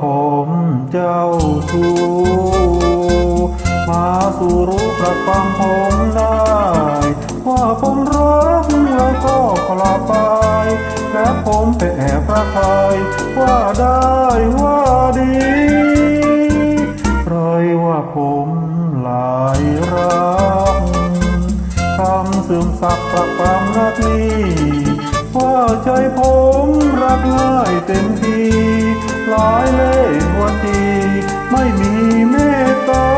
ผมเจ้าชู้มาสู่รู้ประฟังผมได้ ว่าผมรักแล้วก็กลับไป และผมไปแอบรักใครว่าได้ว่าดีใครว่าผมหลายรักทำเสื่อมสักประความนักนี้ว่าใจผมรักง่ายเต็มที่ ลายเล่ห์วันทีไม่มีเมตตา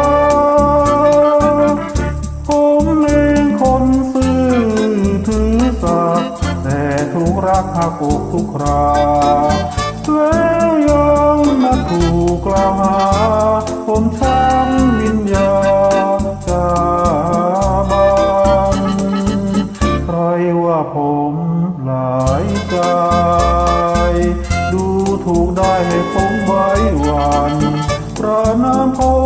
ผมเองคนซื่อถือสัตย์แต่ถูกรักหักอกทุกครา ปร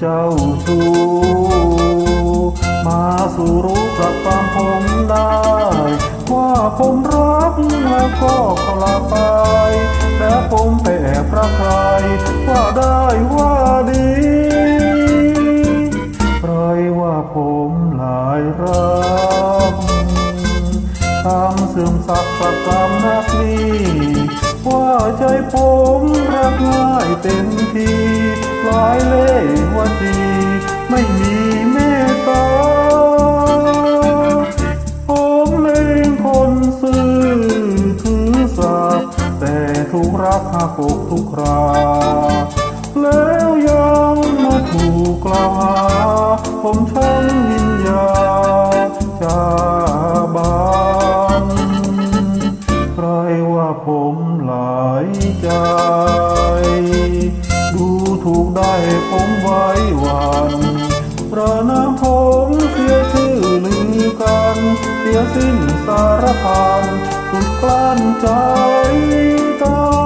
เจ้าชู้มาสู่รู้กับตามผมได้ ว่าผมรักแล้วก็กลับไปและผมไปแอบรักใคร ว่าได้ว่าดี ใครว่าผมหลายรักทำเสื่อมสักดิ์ประกรรมนักนี้ว่าใจผมรักง่ายเต็มทีายเล่ห์วันดีไม่มีเมตตาผมเองคนซื่อถือสัตย์แต่ถูกรักหักอกทุกคราแล้ว ได้ผมไว้วันพระนามผมเสียชื่อลือกันเสียสิ้นสารพันสุดกลั้นใจตา